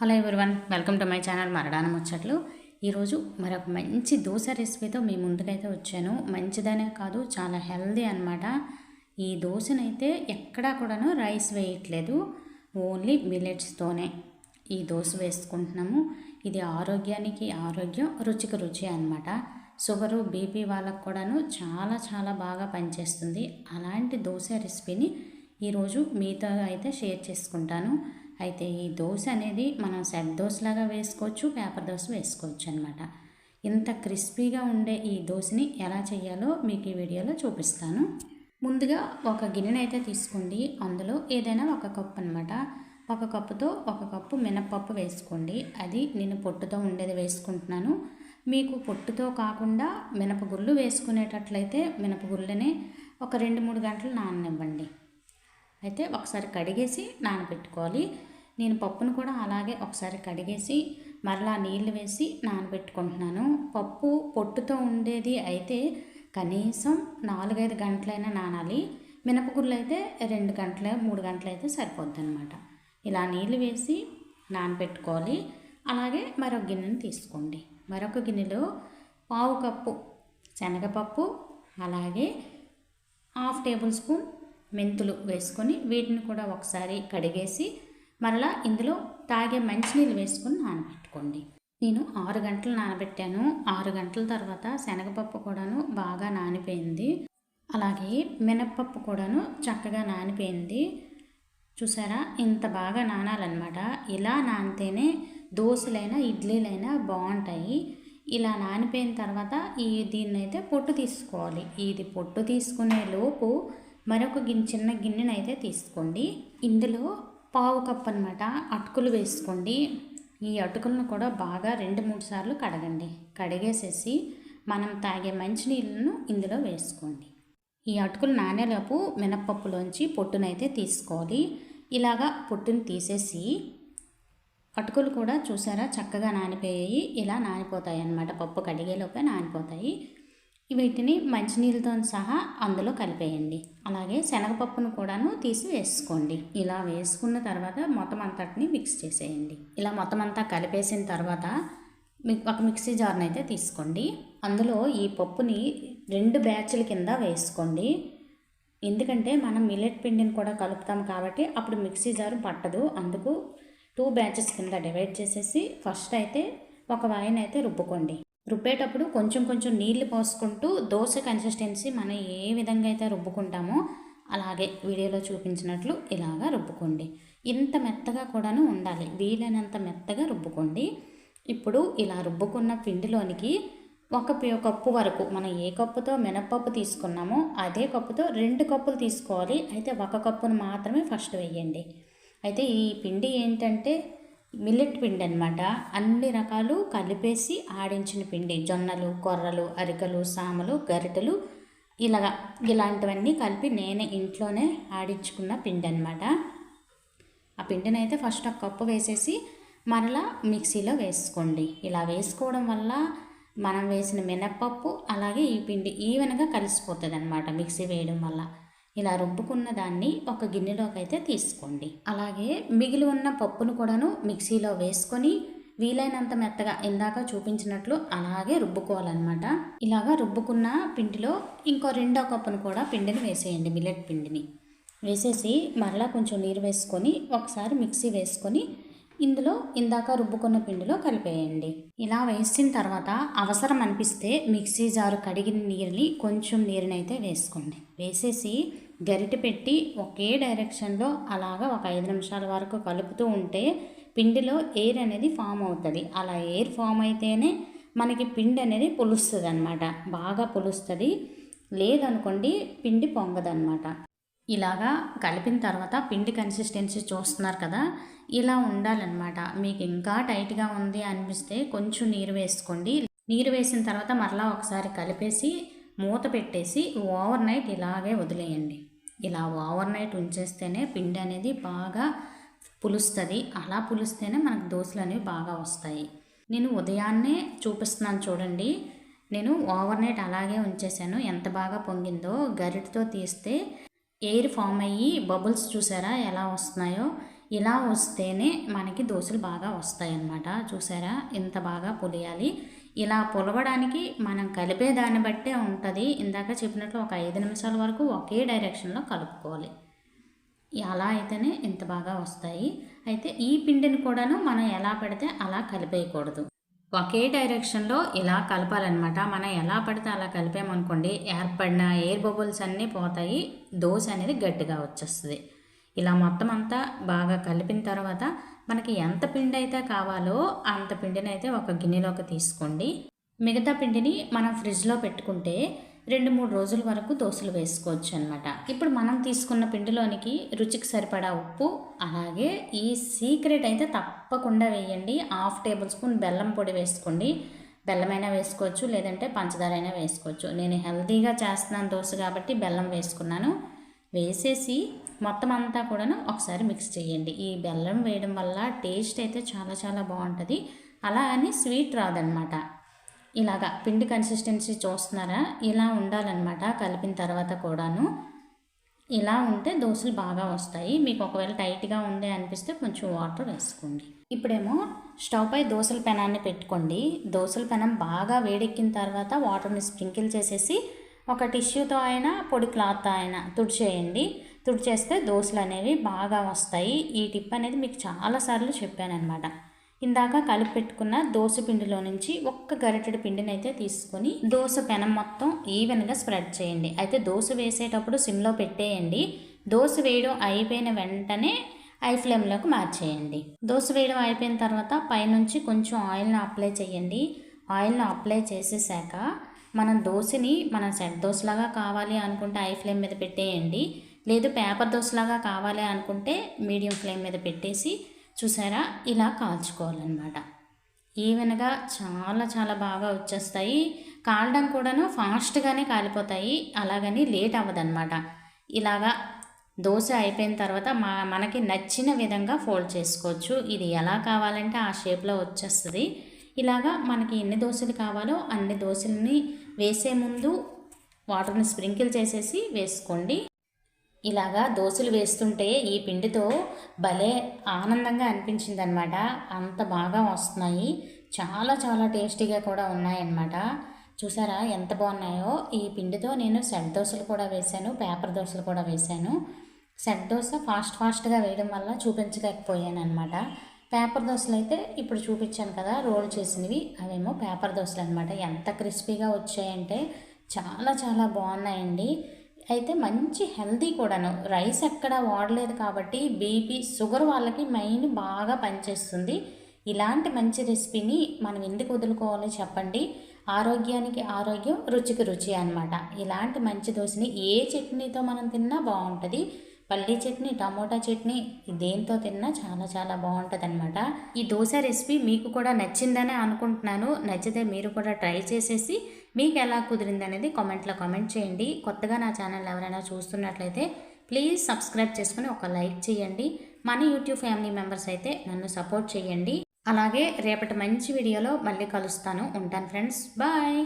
Hello everyone welcome to my channel Maradana ముచ్చట్లు ఈరోజు మరొక మంచి దోశ రెసిపీతో మీ ముందుకైతే వచ్చాను. మంచిదనే కాదు చాలా హెల్దీ అనమాట ఈ దోశనైతే ఎక్కడా కూడాను రైస్ వేయట్లేదు. ఓన్లీ మిల్లెట్స్తోనే ఈ దోశ వేసుకుంటున్నాము. ఇది ఆరోగ్యానికి ఆరోగ్యం రుచికి రుచి అనమాట షుగరు బీపీ వాళ్ళకు కూడాను చాలా చాలా బాగా పనిచేస్తుంది. అలాంటి దోశ రెసిపీని ఈరోజు మీతో అయితే షేర్ చేసుకుంటాను. అయితే ఈ దోశ అనేది మనం సెట్ దోశలాగా వేసుకోవచ్చు పేపర్ దోశ వేసుకోవచ్చు అనమాట ఇంత క్రిస్పీగా ఉండే ఈ దోశని ఎలా చేయాలో మీకు ఈ వీడియోలో చూపిస్తాను. ముందుగా ఒక గిన్నెని అయితే తీసుకోండి. అందులో ఏదైనా ఒక కప్పు అనమాట ఒక కప్పుతో ఒక కప్పు మినప్పప్పు వేసుకోండి. అది నేను పొట్టుతో ఉండేది వేసుకుంటున్నాను. మీకు పొట్టుతో కాకుండా మినపగుళ్ళు వేసుకునేటట్లయితే మినపగుళ్ళనే ఒక రెండు మూడు గంటలు నాననివ్వండి. అయితే ఒకసారి కడిగేసి నానబెట్టుకోవాలి. నేను పప్పును కూడా అలాగే ఒకసారి కడిగేసి మరలా నీళ్ళు వేసి నానబెట్టుకుంటున్నాను. పప్పు పొట్టుతో ఉండేది అయితే కనీసం నాలుగైదు గంటలైనా నానాలి. మినపగుళ్ళు అయితే రెండు గంటల మూడు గంటలు అయితే సరిపోద్ది అనమాట ఇలా నీళ్ళు వేసి నానబెట్టుకోవాలి. అలాగే మరొక గిన్నెని తీసుకోండి. మరొక గిన్నెలో పావు కప్పు శనగపప్పు అలాగే హాఫ్ టేబుల్ స్పూన్ మెంతులు వేసుకొని వీటిని కూడా ఒకసారి కడిగేసి మరలా ఇందులో తాగే మంచినీళ్ళు వేసుకొని నానబెట్టుకోండి. నేను ఆరు గంటలు నానబెట్టాను. ఆరు గంటల తర్వాత శనగపప్పు కూడాను బాగా నానిపోయింది. అలాగే మినప్పప్పు కూడాను చక్కగా నానిపోయింది. చూసారా? ఇంత బాగా నానాలన్నమాట. ఇలా నానితేనే దోశలైనా ఇడ్లీలైనా బాగుంటాయి. ఇలా నానిపోయిన తర్వాత ఈ దీన్నైతే పొట్టు తీసుకోవాలి. ఇది పొట్టు తీసుకునే లోపు మరొక గిన్నె చిన్న గిన్నెనైతే తీసుకోండి. ఇందులో పావు కప్ అనమాట అటుకులు వేసుకోండి. ఈ అటుకులను కూడా బాగా రెండు మూడు సార్లు కడగండి. కడిగేసేసి మనం తాగే మంచినీళ్ళను ఇందులో వేసుకోండి. ఈ అటుకులు నానేలోపు మినప్పప్పులోంచి పొట్టునైతే తీసుకోవాలి. ఇలాగా పొట్టుని తీసేసి అటుకులు కూడా చూసారా? చక్కగా నానిపోయాయి. ఇలా నానిపోతాయి అన్నమాట పప్పు కడిగేలోపే నానిపోతాయి. వీటిని మంచినీళ్ళతో సహా అందులో కలిపేయండి. అలాగే శనగపప్పును కూడాను తీసి వేసుకోండి. ఇలా వేసుకున్న తర్వాత మొత్తం అంతటిని మిక్స్ చేసేయండి. ఇలా మొత్తం అంతా కలిపేసిన తర్వాత ఒక మిక్సీ జార్ని అయితే తీసుకోండి. అందులో ఈ పప్పుని రెండు బ్యాచ్ల కింద వేసుకోండి. ఎందుకంటే మనం మిల్లెట్ పిండిని కూడా కలుపుతాం కాబట్టి అప్పుడు మిక్సీ జారు పట్టదు. అందుకు టూ బ్యాచెస్ కింద డివైడ్ చేసేసి ఫస్ట్ అయితే ఒక వాయిన్ అయితే రుబ్బుకోండి. రుబ్బేటప్పుడు కొంచెం కొంచెం నీళ్ళు పోసుకుంటూ దోశ కన్సిస్టెన్సీ మనం ఏ విధంగా అయితే రుబ్బుకుంటామో అలాగే వీడియోలో చూపించినట్లు ఇలాగా రుబ్బుకోండి. ఇంత మెత్తగా కూడాను ఉండాలి. వీలైనంత మెత్తగా రుబ్బుకోండి. ఇప్పుడు ఇలా రుబ్బుకున్న పిండిలోనికి ఒక కప్పు వరకు మనం ఏ కప్పుతో మినప్పప్పు తీసుకున్నామో అదే కప్పుతో రెండు కప్పులు తీసుకోవాలి. అయితే ఒక కప్పును మాత్రమే ఫస్ట్ వేయండి. అయితే ఈ పిండి ఏంటంటే మిల్లెట్ పిండి అనమాట అన్ని రకాలు కలిపేసి ఆడించిన పిండి. జొన్నలు కొర్రలు అరికలు సామలు గరిటెలు ఇలాగా ఇలాంటివన్నీ కలిపి నేనే ఇంట్లోనే ఆడించుకున్న పిండి అనమాట ఆ పిండిని అయితే ఫస్ట్ ఒక కప్పు వేసేసి మరలా మిక్సీలో వేసుకోండి. ఇలా వేసుకోవడం వల్ల మనం వేసిన మినప్పప్పు అలాగే ఈ పిండి ఈవెన్గా కలిసిపోతుంది అనమాట మిక్సీ వేయడం వల్ల. ఇలా రుబ్బుకున్న దాన్ని ఒక గిన్నెలోకి అయితే తీసుకోండి. అలాగే మిగిలి ఉన్న పప్పును కూడాను మిక్సీలో వేసుకొని వీలైనంత మెత్తగా ఇందాక చూపించినట్లు అలాగే రుబ్బుకోవాలన్నమాట. ఇలాగా రుబ్బుకున్న పిండిలో ఇంకో రెండో కప్పును కూడా పిండిని వేసేయండి మిల్లెట్ పిండిని. వేసేసి మరలా కొంచెం నీరు వేసుకొని ఒకసారి మిక్సీ వేసుకొని ఇందులో ఇందాక రుబ్బుకున్న పిండిలో కలిపేయండి. ఇలా వేసిన తర్వాత అవసరం అనిపిస్తే మిక్సీ జారు కడిగిన నీరుని కొంచెం నీరునైతే వేసుకోండి. వేసేసి గరిటె పెట్టి ఒకే డైరెక్షన్లో అలాగా ఒక ఐదు నిమిషాల వరకు కలుపుతూ ఉంటే పిండిలో ఎయిర్ అనేది ఫామ్ అవుతుంది. అలా ఎయిర్ ఫామ్ అయితేనే మనకి పిండి అనేది పులుస్తుంది అనమాట బాగా పులుస్తుంది. లేదనుకోండి పిండి పొంగదనమాట ఇలాగా కలిపిన తర్వాత పిండి కన్సిస్టెన్సీ చూస్తున్నారు కదా ఇలా ఉండాలన్నమాట. మీకు ఇంకా టైట్గా ఉంది అనిపిస్తే కొంచెం నీరు వేసుకోండి. నీరు వేసిన తర్వాత మరలా ఒకసారి కలిపేసి మూత పెట్టేసి ఓవర్ నైట్ ఇలాగే వదిలేయండి. ఇలా ఓవర్ నైట్ ఉంచేస్తేనే పిండి అనేది బాగా పులుస్తుంది. అలా పులిస్తేనే మనకు దోశలు అనేవి బాగా వస్తాయి. నేను ఉదయాన్నే చూపిస్తున్నాను చూడండి. నేను ఓవర్ నైట్ అలాగే ఉంచేసాను ఎంత బాగా పొంగిందో గరిటతో తీస్తే ఎయిర్ ఫామ్ అయ్యి బబుల్స్ చూసారా ఎలా వస్తున్నాయో? ఇలా వస్తేనే మనకి దోశలు బాగా వస్తాయి అన్నమాట చూసారా? ఇంత బాగా పులియాలి. ఇలా పులవడానికి మనం కలిపే దాన్ని బట్టే ఉంటుంది. ఇందాక చెప్పినట్లు ఒక ఐదు నిమిషాల వరకు ఒకే డైరెక్షన్లో కలుపుకోవాలి. అలా అయితేనే ఇంత బాగా వస్తాయి. అయితే ఈ పిండిని కూడాను మనం ఎలా పెడితే అలా కలిపేయకూడదు. ఒకే డైరెక్షన్లో ఇలా కలపాలన్నమాట. మనం ఎలా పడితే అలా కలిపామనుకోండి ఏర్పడిన ఎయిర్ బబుల్స్ అన్నీ పోతాయి. దోశ అనేది గట్టిగా వచ్చేస్తుంది. ఇలా మొత్తం అంతా బాగా కలిపిన తర్వాత మనకి ఎంత పిండి అయితే కావాలో అంత పిండిని అయితే ఒక గిన్నెలోకి తీసుకోండి. మిగతా పిండిని మనం ఫ్రిడ్జ్లో పెట్టుకుంటే రెండు మూడు రోజుల వరకు దోశలు వేసుకోవచ్చు అనమాట ఇప్పుడు మనం తీసుకున్న పిండిలోనికి రుచికి సరిపడా ఉప్పు అలాగే ఈ సీక్రెట్ అయితే తప్పకుండా వేయండి. హాఫ్ టేబుల్ స్పూన్ బెల్లం పొడి వేసుకోండి. బెల్లమైనా వేసుకోవచ్చు లేదంటే పంచదార అయినా వేసుకోవచ్చు. నేను హెల్తీగా చేస్తున్నాను దోశ కాబట్టి బెల్లం వేసుకున్నాను. వేసేసి మొత్తం అంతా కూడాను ఒకసారి మిక్స్ చేయండి. ఈ బెల్లం వేయడం వల్ల టేస్ట్ అయితే చాలా చాలా బాగుంటుంది. అలా అని స్వీట్ రాదనమాట ఇలాగా పిండి కన్సిస్టెన్సీ చూస్తున్నారా? ఇలా ఉండాలన్నమాట కలిపిన తర్వాత కూడాను. ఇలా ఉంటే దోశలు బాగా వస్తాయి. మీకు ఒకవేళ టైట్గా ఉంది అనిపిస్తే కొంచెం వాటర్ వేసుకోండి. ఇప్పుడేమో స్టవ్ పై దోశల పెనాన్ని పెట్టుకోండి. దోశల పెనం బాగా వేడెక్కిన తర్వాత వాటర్ని స్ప్రింకిల్ చేసేసి ఒక టిష్యూతో అయినా పొడి క్లాత్ అయినా తుడిచేయండి. తుడిచేస్తే దోశలు అనేవి బాగా వస్తాయి. ఈ టిప్ అనేది మీకు చాలాసార్లు చెప్పానమాట ఇందాక కలిపి పెట్టుకున్న దోశ పిండిలో నుంచి ఒక్క గరిటెడు పిండిని అయితే తీసుకొని దోశ పెనం మొత్తం ఈవెన్గా స్ప్రెడ్ చేయండి. అయితే దోశ వేసేటప్పుడు సిమ్లో పెట్టేయండి. దోశ వేయడం అయిపోయిన వెంటనే ఐ ఫ్లేమ్లోకి మార్చేయండి. దోశ వేయడం అయిపోయిన తర్వాత పైనుంచి కొంచెం ఆయిల్ని అప్లై చేయండి. ఆయిల్ని అప్లై చేసేసాక మనం దోశని మనం సెట్ దోశలాగా కావాలి అనుకుంటే ఐ ఫ్లేమ్ మీద పెట్టేయండి. లేదు పేపర్ దోశలాగా కావాలి అనుకుంటే మీడియం ఫ్లేమ్ మీద పెట్టేసి చూసారా? ఇలా కాల్చుకోవాలన్నమాట. ఈవెన్గా చాలా చాలా బాగా వచ్చేస్తాయి. కాలడం కూడాను ఫాస్ట్గానే కాలిపోతాయి. అలాగని లేట్ అవ్వదన్నమాట. ఇలాగా దోశ అయిపోయిన తర్వాత మా మనకి నచ్చిన విధంగా ఫోల్డ్ చేసుకోవచ్చు. ఇది ఎలా కావాలంటే ఆ షేప్లో వచ్చేస్తుంది. ఇలాగా మనకి ఎన్ని దోశలు కావాలో అన్ని దోశలని వేసే ముందు వాటర్ని స్ప్రింకిల్ చేసేసి వేసుకోండి. ఇలాగా దోశలు వేస్తుంటే ఈ పిండితో భలే ఆనందంగా అనిపించింది అనమాట అంత బాగా వస్తున్నాయి. చాలా చాలా టేస్టీగా కూడా ఉన్నాయన్నమాట. చూసారా ఎంత బాగున్నాయో? ఈ పిండితో నేను సెట్ దోశలు కూడా వేశాను పేపర్ దోశలు కూడా వేశాను. సెట్ దోశ ఫాస్ట్ ఫాస్ట్గా వేయడం వల్ల చూపించలేకపోయాను అనమాట పేపర్ దోశలు అయితే ఇప్పుడు చూపించాను కదా రోల్ చేసినవి. అవేమో పేపర్ దోశలు అనమాట ఎంత క్రిస్పీగా వచ్చాయంటే చాలా చాలా బాగున్నాయండి. అయితే మంచి హెల్తీ కూడాను. రైస్ ఎక్కడ వాడలేదు కాబట్టి బీపీ షుగర్ వాళ్ళకి మైండ్ బాగా పనిచేస్తుంది. ఇలాంటి మంచి రెసిపీని మనం ఎందుకు వదులుకోవాలో చెప్పండి. ఆరోగ్యానికి ఆరోగ్యం రుచికి రుచి అనమాట ఇలాంటి మంచి దోశని ఏ చట్నీతో మనం తిన్నా బాగుంటుంది. పల్లీ చట్నీ టమోటా చట్నీ దేంతో తిన్నా చాలా చాలా బాగుంటుంది అనమాట ఈ దోశ రెసిపీ మీకు కూడా నచ్చిందనే అనుకుంటున్నాను. నచ్చితే మీరు కూడా ట్రై చేసేసి మీకు ఎలా కుదిరింది అనేది కామెంట్లో కామెంట్ చేయండి. కొత్తగా నా ఛానల్ ఎవరైనా చూస్తున్నట్లయితే ప్లీజ్ సబ్స్క్రైబ్ చేసుకుని ఒక లైక్ చేయండి. మన యూట్యూబ్ ఫ్యామిలీ మెంబర్స్ అయితే నన్ను సపోర్ట్ చేయండి. అలాగే రేపటి మంచి వీడియోలో మళ్ళీ కలుస్తాను. ఉంటాను ఫ్రెండ్స్. బాయ్.